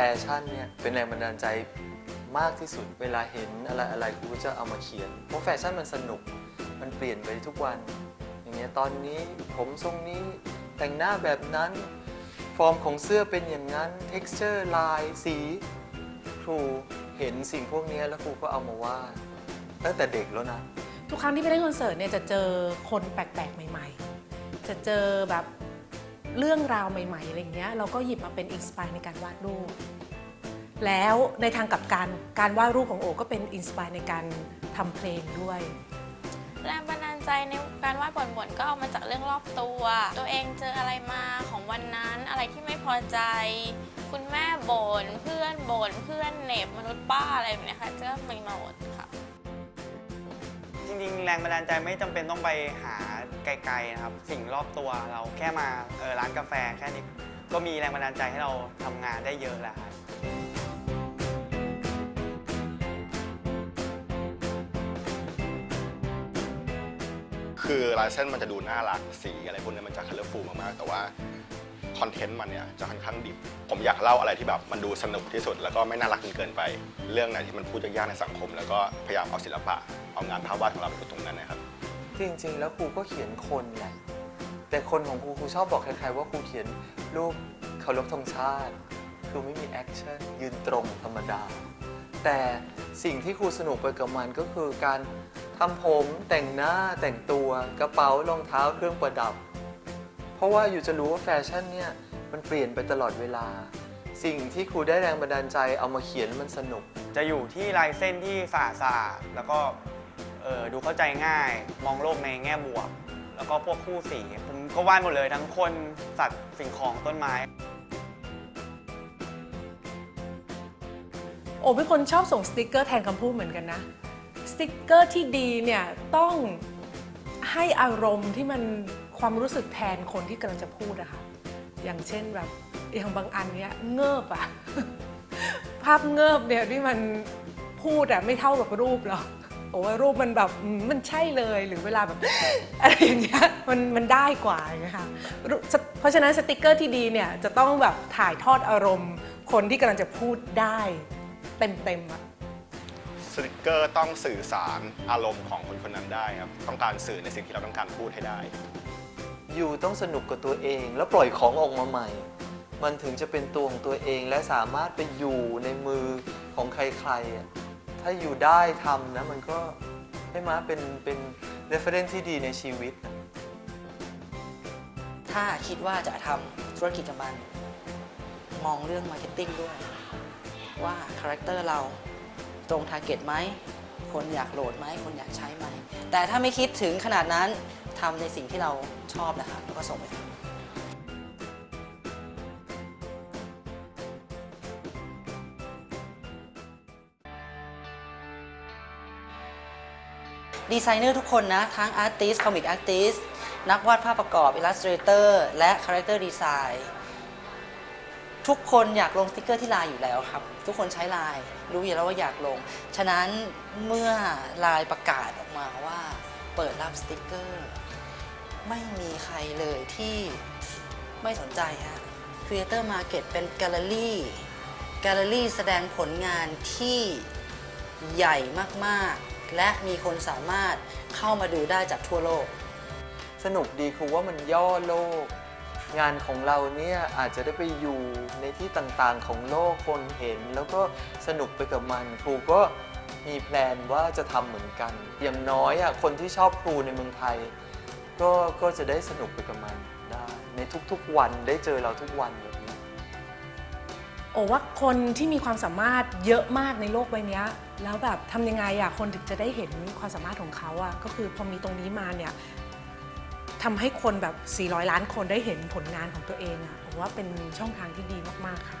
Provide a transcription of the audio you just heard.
แฟชั่นเนี่ยเป็นแรงบันดาลใจมากที่สุดเวลาเห็นอะไรอะไรครูก็จะเอามาเขียน เพราะแฟชั่นมันสนุกมันเปลี่ยนไปทุกวัน อย่างเงี้ยตอนนี้ผมทรงนี้แต่งหน้าแบบนั้น ฟอร์มของเสื้อเป็นอย่างนั้น texture ลายสีครูเห็นสิ่งพวกนี้แล้วครูก็เอามาวาดตั้งแต่เด็กแล้วนะ ทุกครั้งที่ไปเล่นคอนเสิร์ตเนี่ยจะเจอคนแปลกๆ ใหม่ ๆ จะเจอแบบ เรื่องราวใหม่ๆอะไรอย่างเงี้ยเราก็หยิบมาเป็นอินสปายในการวาดรูป แล้วในทางกลับกันการวาดรูปของโอก็เป็นอินสปายในการทำเพลงด้วยแรงบันดาลใจในการวาดบ่นๆก็เอามาจากเรื่องรอบตัว ตัวเองเจออะไรมาของวันนั้นอะไรที่ไม่พอใจ คุณแม่บ่นเพื่อนบ่นเพื่อนเน็บมนุษย์ป้าอะไรแบบนี้ค่ะก็มีมาหมดค่ะ จริงๆ แรงบันดาลใจไม่จำเป็นต้องไปหาไกลๆนะครับ สิ่งรอบตัวเราแค่มาเออร้านกาแฟแค่นี้ก็มีแรงบันดาลใจให้เราทำงานได้เยอะแล้วครับคือลายเส้นมันจะดูน่ารักสีอะไรพวกนี้มันจะคัลเลอร์ฟูลมาก ๆ แต่ว่าคอนเทนต์มันเนี่ยจะค่อนข้างดิบ ผมอยากเล่าอะไรที่แบบมันดูสนุกที่สุด แล้วก็ไม่น่ารักจนเกินไป เรื่องไหนที่มันพูดยากๆในสังคม แล้วก็พยายามเอาศิลปะ เอางานภาพวาดของเราไปอยู่ตรงนั้นนะครับ จริงๆ แล้วครูก็เขียนคนแหละแต่คนของครูครูชอบบอกใครๆว่าครูเขียนรูปเคารพธงชาติคือไม่มีแอคชั่นยืนตรงธรรมดา แต่สิ่งที่ครูสนุกไปกับมันก็คือการทำผมแต่งหน้าแต่งตัวกระเป๋ารองเท้าเครื่องประดับ เพราะว่าอยู่จะรู้ว่าแฟชั่นเนี่ยมันเปลี่ยนไปตลอดเวลา สิ่งที่ครูได้แรงบันดาลใจเอามาเขียนมันสนุก จะอยู่ที่ลายเส้นที่สะอาดสะอาดแล้วก็ เออดูเข้าใจง่าย มองโลกในแง่บวก แล้วก็พวกคู่สีผมก็วาดหมดเลยทั้งคนสัตว์สิ่งของต้นไม้ โอ้เป็นคนชอบส่งสติกเกอร์แทนคำพูดเหมือนกันนะ สติกเกอร์ที่ดีเนี่ยต้องให้อารมณ์ที่มันความรู้สึกแทนคนที่กำลังจะพูดอะค่ะ อย่างเช่นแบบอย่างบางอันเนี้ยเงิบอะภาพเงิบเนี่ยที่มันพูดอะไม่เท่ากับรูปหรอก โอ้ยรูปมันแบบอืมมันใช่เลยหรือเวลาแบบ อะไรอย่างเงี้ยมันมันได้กว่าอย่างเงี้ยค่ะรูปเพราะฉะนั้นสติกเกอร์ที่ดีเนี่ยจะต้องแบบถ่ายทอดอารมณ์ คนที่กำลังจะพูดได้เต็มๆอะสติกเกอร์ต้องสื่อสารอารมณ์ของคนคนนั้นได้ครับต้องการสื่อในสิ่งที่เราต้องการพูดให้ได้ อยู่ต้องสนุกกับตัวเอง แล้วปล่อยของออกมาใหม่ มันถึงจะเป็นตัวของตัวเองและสามารถไปอยู่ในมือของใครๆอะ ถ้าอยู่ได้ทำนะ มันก็ให้มาเป็นเป็น reference ที่ดีในชีวิต ถ้าคิดว่าจะทำธุรกิจกับมัน มองเรื่องมาร์เก็ตติ้งด้วย ว่าคาแรคเตอร์เราตรงทาร์เก็ตไหม คนอยากโหลดไหม คนอยากใช้ไหม แต่ถ้าไม่คิดถึงขนาดนั้นทำในสิ่งที่เราชอบนะครับแล้วก็ส่งไป ดีไซเนอร์ทุกคนนะ ทั้งอาร์ติสคอมิกอาร์ติสนักวาดภาพประกอบอิลลัสเตรเตอร์และคาแรคเตอร์ดีไซน์ทุกคนอยากลงสติกเกอร์ที่ไลน์อยู่แล้วครับ ทุกคนใช้ไลน์รู้อยู่แล้วว่าอยากลง ฉะนั้นเมื่อไลน์ประกาศออกมาว่าเปิดรับสติกเกอร์ ไม่มีใครเลยที่ไม่สนใจฮะ Creator Market เป็นแกลเลอรี่ แกลเลอรี่แสดงผลงานที่ใหญ่มาก ๆ และมีคนสามารถเข้ามาดูได้จากทั่วโลก สนุกดีครูว่ามันย่อโลก งานของเราเนี่ยอาจจะได้ไปอยู่ในที่ต่างๆของโลกคนเห็น แล้วก็สนุกไปกับมันครูก็มีแพลนว่าจะทำเหมือนกัน อย่างน้อยอะคนที่ชอบครูในเมืองไทย ก็ก็จะได้สนุกไปกับมันได้ในทุกๆวันได้เจอเราทุกวันแบบนี้ โอ้ว่าคนที่มีความสามารถเยอะมากในโลกใบนี้แล้วแบบทำยังไงอะคนถึงจะได้เห็นความสามารถของเขาอะก็คือพอมีตรงนี้มาเนี่ยทำให้คนแบบ 400 ล้านคนได้เห็นผลงานของตัวเองอะผมว่าเป็นช่องทางที่ดีมาก ๆ ค่ะ